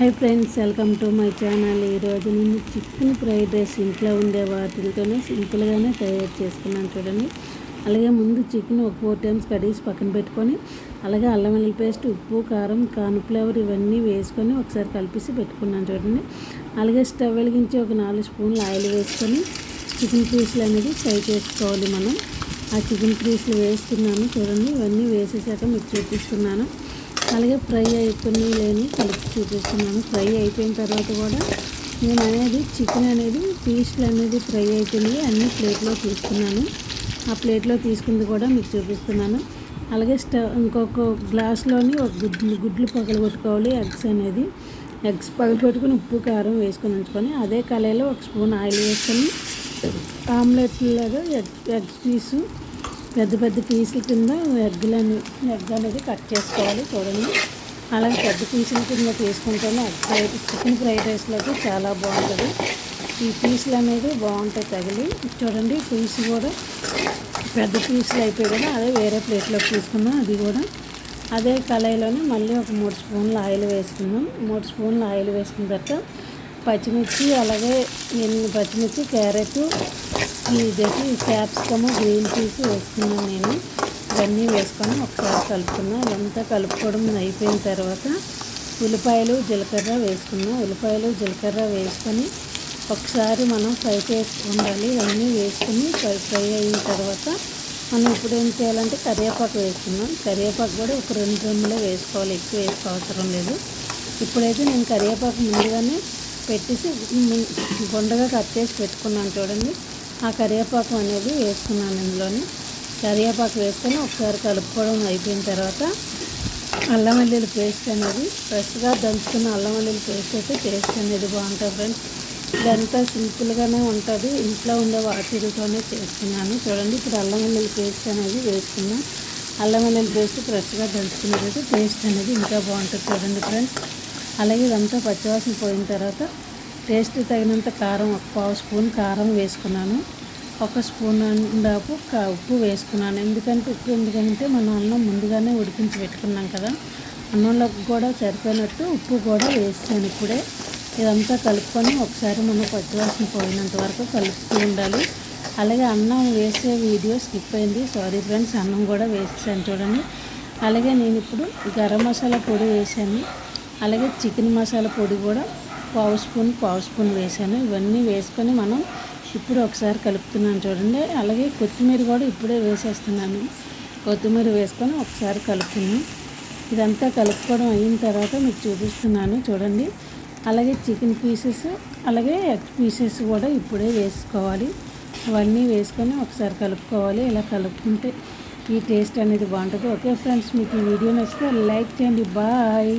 Hi friends welcome to my channel ఈరోజు నేను chicken fried rice ఇంట్లో ఉండే వాటితోనే సింపుల్గానే తయారు చేసుకున్నాను చూడండి. అలాగే ముందు చికెన్ ఒక ఫోర్ టైమ్స్ కడిగి పక్కన పెట్టుకొని అలాగే అల్లం వెల్లుల్లి పేస్ట్ ఉప్పు కారం కార్న్ఫ్లవర్ ఇవన్నీ వేసుకొని ఒకసారి కలిపేసి పెట్టుకున్నాను చూడండి. అలాగే స్టవ్ వెలిగించి ఒక నాలుగు స్పూన్లు ఆయిల్ వేసుకొని చికెన్ పీసులు అనేది ఫ్రై చేసుకోవాలి మనం. ఆ చికెన్ పీసులు వేస్తున్నాను చూడండి. ఇవన్నీ వేసేసాక మీకు చూపిస్తున్నాను అలాగే ఫ్రై అయిపోయి లేని కలిపి చూపిస్తున్నాను. ఫ్రై అయిపోయిన తర్వాత కూడా నేను అనేది చికెన్ అనేది పీస్లు అనేది ఫ్రై అయిపోయి అన్ని ప్లేట్లో తీసుకున్నాను. ఆ ప్లేట్లో తీసుకుంది కూడా మీకు చూపిస్తున్నాను. అలాగే స్టవ్ ఇంకొక గ్లాస్లోని ఒక గుడ్లు గుడ్లు పగలగొట్టుకోవాలి ఎగ్స్ అనేది. ఎగ్స్ పగలగొట్టుకుని ఉప్పు కారం వేసుకొని ఉంచుకొని అదే కళాయిలో ఒక స్పూన్ ఆయిల్ వేసుకొని ఆమ్లెట్ లాగా ఎగ్ ఎగ్స్ పీసు పెద్ద పెద్ద పీసుల కింద ఎగ్లని ఎగ్ అనేది కట్ చేసుకోవాలి చూడండి. అలాగే పెద్ద పీసుల కింద తీసుకుంటేనే ఎగ్ ఫ్రై చికెన్ ఫ్రైడ్ రైస్లోకి చాలా బాగుంటుంది. ఈ పీసులు అనేది బాగుంటాయి తగిలి. చూడండి పీసు కూడా పెద్ద పీసులు అయిపోయి అదే వేరే ప్లేట్లోకి తీసుకున్నాం అది కూడా. అదే కళాయిలోనే మళ్ళీ ఒక మూడు స్పూన్లు ఆయిల్ వేసుకుందాం. మూడు స్పూన్లు ఆయిల్ వేసుకున్న తర్వాత పచ్చిమిర్చి అలాగే ఎన్ని పచ్చిమిర్చి క్యారెట్ ఇదేసి క్యాప్సికమ్ గ్రీన్ పీస్ వేసుకున్నాను నేను. ఇవన్నీ వేసుకొని ఒకసారి కలుపుకున్నాను ఇదంతా కలుపుకోవడం అయిపోయిన తర్వాత ఉల్లిపాయలు జీలకర్ర వేసుకున్నాం. ఉల్లిపాయలు జీలకర్ర వేసుకొని ఒకసారి మనం ఫ్రై చేసి ఉండాలి. ఇవన్నీ వేసుకుని ఫ్రై ఫ్రై అయిన తర్వాత మనం ఇప్పుడు ఏం చేయాలంటే కరివేపాకు వేసుకున్నాం కరివేపాకు కూడా ఒక రెండు రెమ్మలే వేసుకోవాలి. ఎక్కువ వేసుకో అవసరం లేదు. ఇప్పుడైతే నేను కరివేపాకు ముందుగానే పెట్టేసి గుండగా కట్ చేసి పెట్టుకున్నాను చూడండి. ఆ కరివేపాకు అనేది వేసుకున్నాను ఇందులోనే. కరివేపాకు వేసుకొని ఒకసారి కలుపుకోవడం అయిపోయిన తర్వాత అల్లం వెల్లుల్లి పేస్ట్ అనేది ఫ్రెష్గా దంచుకున్న అల్లం వెల్లుల్లి పేస్ట్ అయితే టేస్ట్ అనేది బాగుంటుంది ఫ్రెండ్స్. ఇదంతా సింపుల్గానే ఉంటుంది. ఇంట్లో ఉండే వాటితోనే చేస్తున్నాను. చూడండి ఇప్పుడు అల్లం వెల్లుల్లి పేస్ట్ అనేది వేసుకున్నాను అల్లం వెల్లుల్లి పేస్ట్ ఫ్రెష్గా దంచుకునేది టేస్ట్ అనేది ఇంకా బాగుంటుంది చూడండి ఫ్రెండ్స్. అలాగే ఇదంతా పచ్చివాసన పోయిన తర్వాత టేస్ట్ తగినంత కారం ఒక పావు స్పూన్ కారం వేసుకున్నాను. ఒక స్పూన్ దాపు ఉప్పు వేసుకున్నాను. ఎందుకంటే ఉప్పు ఎందుకంటే మనం అన్నం ముందుగానే ఉడికించి పెట్టుకున్నాం కదా. అన్నంలోకి కూడా సరిపోయినట్టు ఉప్పు కూడా వేసాను ఇప్పుడే. ఇదంతా కలుపుకొని ఒకసారి మనం పచ్చివాసన పోయినంత వరకు కలుపుతూ ఉండాలి. అలాగే అన్నం వేసే వీడియో స్కిప్ అయింది. సారీ ఫ్రెండ్స్ అన్నం కూడా వేసాను చూడండి. అలాగే నేను ఇప్పుడు గరం మసాలా పొడి వేసాను. అలాగే చికెన్ మసాలా పొడి కూడా పావు స్పూన్ పావు స్పూన్ వేసాను ఇవన్నీ వేసుకొని మనం ఇప్పుడు ఒకసారి కలుపుతున్నాను చూడండి. అలాగే కొత్తిమీర కూడా ఇప్పుడే వేసేస్తున్నాను. కొత్తిమీర వేసుకొని ఒకసారి కలుపుతున్నాను ఇదంతా కలుపుకోవడం అయిన తర్వాత మీకు చూపిస్తున్నాను చూడండి. అలాగే చికెన్ పీసెస్ అలాగే ఎగ్ పీసెస్ కూడా ఇప్పుడే వేసుకోవాలి. అవన్నీ వేసుకొని ఒకసారి కలుపుకోవాలి. ఇలా కలుపుకుంటే ఈ టేస్ట్ అనేది బాగుంటుంది. ఓకే ఫ్రెండ్స్ మీకు ఈ వీడియో నచ్చితే లైక్ చేయండి. బాయ్.